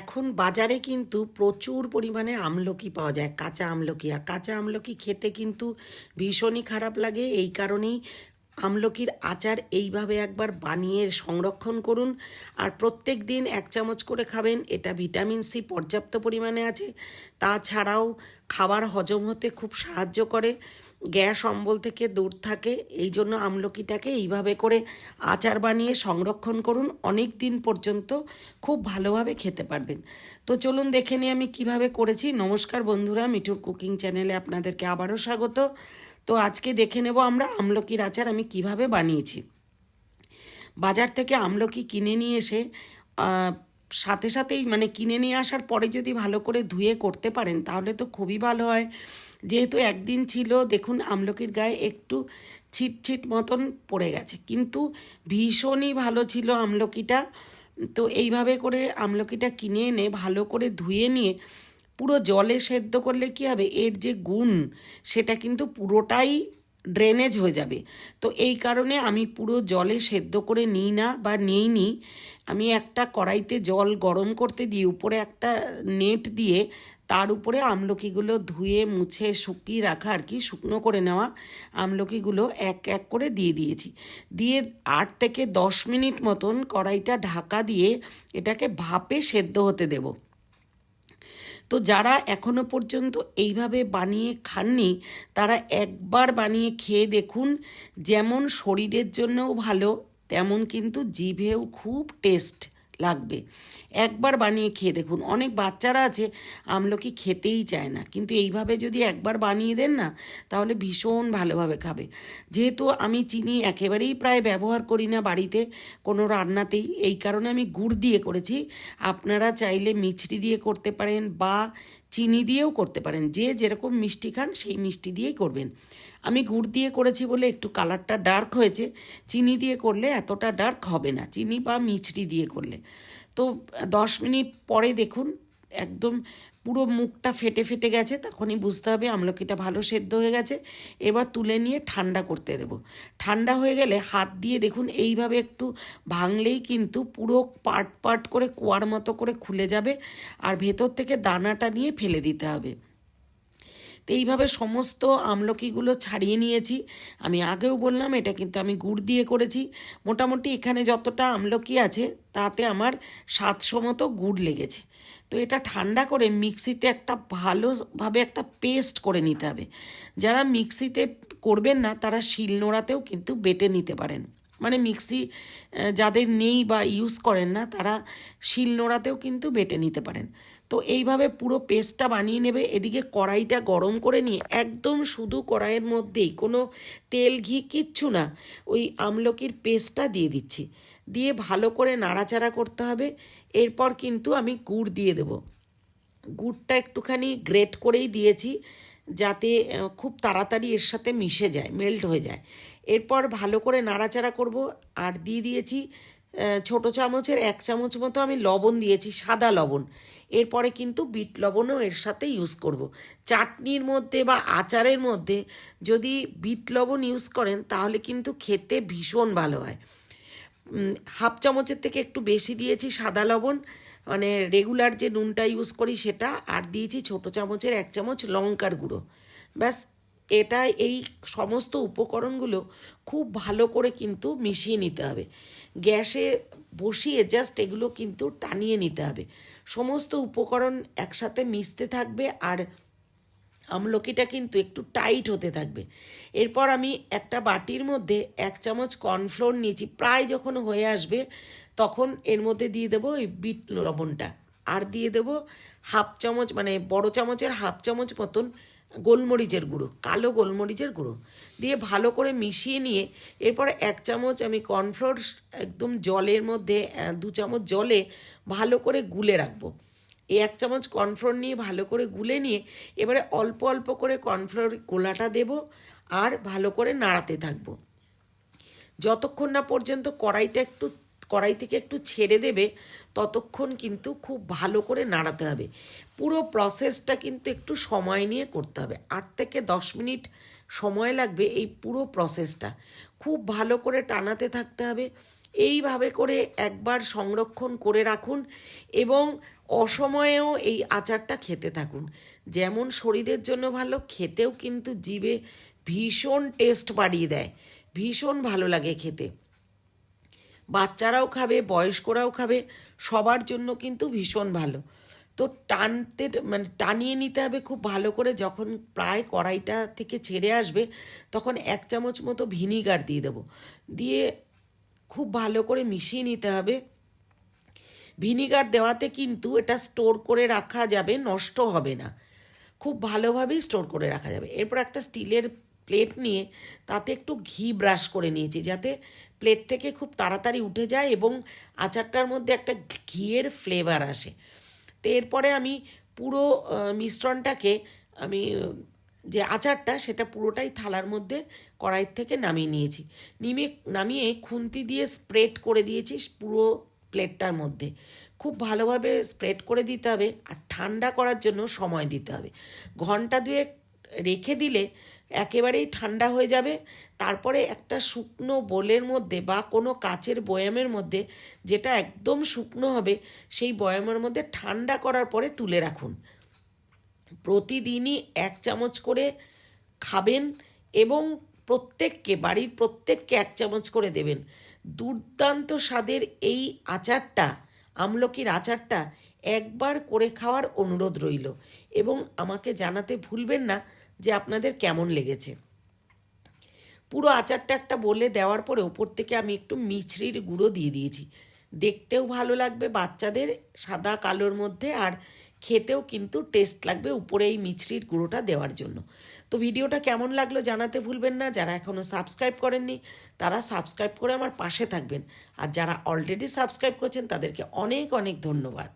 এখন বাজারে কিন্তু প্রচুর পরিমাণে আমলকি পাওয়া যায়, কাঁচা আমলকি। আর কাঁচা আমলকি খেতে কিন্তু ভীষণই খারাপ লাগে। এই কারণেই আমলকির আচার এইভাবে একবার বানিয়ে সংরক্ষণ করুন। আর প্রত্যেক দিন এক চামচ করে খাবেন, এটা ভিটামিন সি পর্যাপ্ত পরিমাণে আছে। তাছাড়াও খাবার হজম হতে খুব সাহায্য করে। গ্যাস অম্বল থেকে দূর থাকে, এই জন্য আমলকিটাকে এইভাবে করে আচার বানিয়ে সংরক্ষণ করুন। অনেক দিন পর্যন্ত খুব ভালোভাবে খেতে পারবেন। তো চলুন দেখে নিই আমি কীভাবে করেছি। নমস্কার বন্ধুরা, মিঠুর কুকিং চ্যানেলে আপনাদেরকে আবারও স্বাগত। তো আজকে দেখে নেব আমরা আমলকির আচার আমি কীভাবে বানিয়েছি। বাজার থেকে আমলকি কিনে নিয়ে এসে সাথে সাথেই মানে কিনে নিয়ে আসার পরে যদি ভালো করে ধুয়ে করতে পারেন, তাহলে তো খুবই ভালো হয়। যেহেতু একদিন ছিল, দেখুন আমলকির গায়ে একটু ছিট মতন পড়ে গেছে। কিন্তু ভীষণই ভালো ছিল আমলকিটা। তো এইভাবে করে আমলকিটা কিনে এনে ভালো করে ধুয়ে নিয়ে পুরো জলে সেদ্ধ করলে কি হবে? এর যে গুণ, সেটা কিন্তু পুরোটাই ড্রেনেজ হয়ে যাবে। তো এই কারণে আমি পুরো জলে সেদ্ধ করে নিই না বা নিই নি। আমি একটা কড়াইতে জল গরম করতে দিয়ে উপরে একটা নেট দিয়ে তার উপরে আমলকিগুলো ধুয়ে, মুছে, শুকিয়ে রাখা আর কি, শুকনো করে নেওয়া আমলকিগুলো এক এক করে দিয়ে দিয়েছি। দিয়ে আট থেকে দশ মিনিট মতন কড়াইটা ঢাকা দিয়ে এটাকে ভাপে সেদ্ধ হতে দেবো। তো যারা এখনও পর্যন্ত এইভাবে বানিয়ে খাননি, তারা একবার বানিয়ে খেয়ে দেখুন, যেমন শরীরের জন্যও ভালো, তেমন কিন্তু জিভেও খুব টেস্ট লাগবে। একবার বানিয়ে খেয়ে দেখুন, অনেক বাচ্চারা আছে, আমলকি খেতেই চায় না। কিন্তু এইভাবে যদি একবার বানিয়ে দেন না, তাহলে ভীষণ ভালোভাবে খাবে। যেহেতু আমি চিনি একেবারেই প্রায় ব্যবহার করি না বাড়িতে, কোনো রান্নাতেই, এই কারণে আমি গুড় দিয়ে করেছি। আপনারা চাইলে মিছরি দিয়ে করতে পারেন বা চিনি দিয়েও করতে পারেন। যে যেরকম মিষ্টি খান, সেই মিষ্টি দিয়েই করবেন। আমি গুড় দিয়ে করেছি বলে একটু কালারটা ডার্ক হয়েছে, চিনি দিয়ে করলে এতটা ডার্ক হবে না। চিনি বা মিছরি দিয়ে করলে। তো দশ মিনিট পরে দেখুন, একদম পুরো মুখটা ফেটে ফেটে গেছে, তখনই বুঝতে হবে আমলকিটা ভালো সেদ্ধ হয়ে গেছে। এবার তুলে নিয়ে ঠান্ডা করতে দেব। ঠান্ডা হয়ে গেলে হাত দিয়ে দেখুন, এইভাবে একটু ভাঙলেই কিন্তু পুরো পাট পাট করে কুয়ার মতো করে খুলে যাবে। আর ভেতর থেকে দানাটা নিয়ে ফেলে দিতে হবে। তো এইভাবে সমস্ত আমলকিগুলো ছাড়িয়ে নিয়েছি। আমি আগেও বললাম, এটা কিন্তু আমি গুড় দিয়ে করেছি। মোটামুটি এখানে যতটা আমলকি আছে, তাতে আমার সাতশো মতো গুড় লেগেছে। তো এটা ঠান্ডা করে মিক্সিতে একটা ভালোভাবে একটা পেস্ট করে নিতে হবে। যারা মিক্সিতে করবেন না, তারা শিলনোড়াতেও কিন্তু বেটে নিতে পারেন। মানে মিক্সি যাদের নেই বা ইউজ করেন না, তারা শিলনোড়াতেও কিন্তু বেটে নিতে পারেন। তো এইভাবে পুরো পেস্টটা বানিয়ে নেবে, এদিকে কড়াইটা গরম করে নিয়ে একদম শুধু কড়াইয়ের মধ্যেই কোনো তেল, ঘি কিচ্ছু না, ওই আমলকির পেস্টটা দিয়ে দিচ্ছি। দিয়ে ভালো করে নাড়াচাড়া করতে হবে, এরপর কিন্তু আমি গুড় দিয়ে দেবো। গুড়টা একটুখানি গ্রেট করেই দিয়েছি যাতে খুব তাড়াতাড়ি এর সাথে মিশে যায়, মেল্ট হয়ে যায়। এরপর ভালো করে নাড়াচাড়া করব, আর দিয়ে দিয়েছি ছোট চামচের এক চামচ মতো আমি লবণ দিয়েছি, সাদা লবণ। এরপরে কিন্তু বিট লবণও এর সাথে ইউজ করব। চাটনির মধ্যে বা আচারের মধ্যে যদি বিট লবণ ইউজ করেন, তাহলে কিন্তু খেতে ভীষণ ভালো হয়। হাফ চামচের থেকে একটু বেশি দিয়েছি সাদা লবণ মানে রেগুলার যে নুনটা ইউজ করি সেটা, আর দিয়েছি ছোট চামচের এক চামচ লঙ্কার গুঁড়ো। ব্যাস, এটা এই সমস্ত উপকরণগুলো খুব ভালো করে কিন্তু মিশিয়ে নিতে হবে। গ্যাসে বসিয়ে জাস্ট এগুলো কিন্তু টানিয়ে নিতে হবে। সমস্ত উপকরণ একসাথে মিশতে থাকবে, আর আমলকিটা কিন্তু একটু টাইট হতে থাকবে। এরপর আমি একটা বাটির মধ্যে এক চামচ কর্নফ্লোর নিয়েছি। প্রায় যখন হয়ে আসবে, তখন এর মধ্যে দিয়ে দেবো ওই বিট লবণটা। আর দিয়ে দেবো হাফ চামচ মানে বড় চামচের হাফ চামচ মতন গোলমরিচের গুঁড়ো, কালো গোলমরিচের গুঁড়ো। দিয়ে ভালো করে মিশিয়ে নিয়ে এরপরে এক চামচ আমি কর্নফ্লোর একদম জলের মধ্যে দু চামচ জলে ভালো করে গুলে রাখব। এক চামচ কর্নফ্লোর নিয়ে ভালো করে গুলে নিয়ে এবারে অল্প অল্প করে কর্নফ্লোর গোলাটা দেব আর ভালো করে নাড়াতে থাকব। যতক্ষণ না পর্যন্ত কড়াইটা একটু, কড়াই থেকে একটু ছেড়ে দেবে, ততক্ষণ কিন্তু খুব ভালো করে নাড়াতে হবে। পুরো প্রসেসটা কিন্তু একটু সময় নিয়ে করতে হবে। আট থেকে দশ মিনিট সময় লাগবে এই পুরো প্রসেসটা খুব ভালো করে টানাতে থাকতে হবে। এইভাবে করে একবার সংরক্ষণ করে রাখুন এবং অসময়েও এই আচারটা খেতে থাকুন। যেমন শরীরের জন্য ভালো, খেতেও কিন্তু জিভে ভীষণ টেস্ট বাড়িয়ে দেয়। ভীষণ ভালো লাগে খেতে। বাচ্চারাও খাবে, বয়স্করাও খাবে, সবার জন্য কিন্তু ভীষণ ভালো। তো টানতে মানে টানিয়ে নিতে হবে খুব ভালো করে, যখন প্রায় কড়াইটা থেকে ছেড়ে আসবে, তখন এক চামচ মতো ভিনিগার দিয়ে দেবো। দিয়ে খুব ভালো করে মিশিয়ে নিতে হবে। ভিনিগার দেওয়াতে কিন্তু এটা স্টোর করে রাখা যাবে, নষ্ট হবে না। খুব ভালোভাবেই স্টোর করে রাখা যাবে। এরপর একটা স্টিলের প্লেট নিয়ে তাতে একটু ঘি ব্রাশ করে নিয়েছি, যাতে প্লেট থেকে খুব তাড়াতাড়ি উঠে যায় এবং আচারটার মধ্যে একটা ঘিয়ের ফ্লেভার আসে। তো এরপরে আমি পুরো মিশ্রণটাকে আমি, যে আচারটা সেটা পুরোটাই থালার মধ্যে কড়াইর থেকে নামিয়ে নিয়েছি। নিমে, নামিয়ে খুন্তি দিয়ে স্প্রেড করে দিয়েছি, পুরো প্লেটটার মধ্যে। খুব ভালোভাবে স্প্রেড করে দিতে হবে আর ঠান্ডা করার জন্য সময় দিতে হবে। ঘণ্টা দুয়েক রেখে দিলে একেবারেই ঠান্ডা হয়ে যাবে। তারপরে একটা শুকনো বোলের মধ্যে বা কোনো কাচের বয়ামের মধ্যে যেটা একদম শুকনো হবে, সেই বয়ামের মধ্যে ঠান্ডা করার পরে তুলে রাখুন। প্রতিদিনই এক চামচ করে খাবেন এবং প্রত্যেককে, বাড়ির প্রত্যেককে এক চামচ করে দেবেন। দুর্দান্ত স্বাদের এই আচারটা, আমলকির আচারটা একবার করে খাওয়ার অনুরোধ রইল এবং আমাকে জানাতে ভুলবেন না যে আপনাদের কেমন লেগেছে। পুরো আচারটা একটা বলে দেওয়ার পরে ওপর থেকে আমি একটু মিছরির গুঁড়ো দিয়ে দিয়েছি। দেখতেও ভালো লাগবে বাচ্চাদের সাদা কালোর মধ্যে আর খেতেও কিন্তু টেস্ট লাগবে উপরে এই মিছরির গুঁড়োটা দেওয়ার জন্য। তো ভিডিওটা কেমন লাগল জানাতে ভুলবেন না, যারা এখনও সাবস্ক্রাইব করেননি তারা সাবস্ক্রাইব করে আমার পাশে থাকবেন। আর যারা অলরেডি সাবস্ক্রাইব করছেন তাদেরকে অনেক অনেক ধন্যবাদ।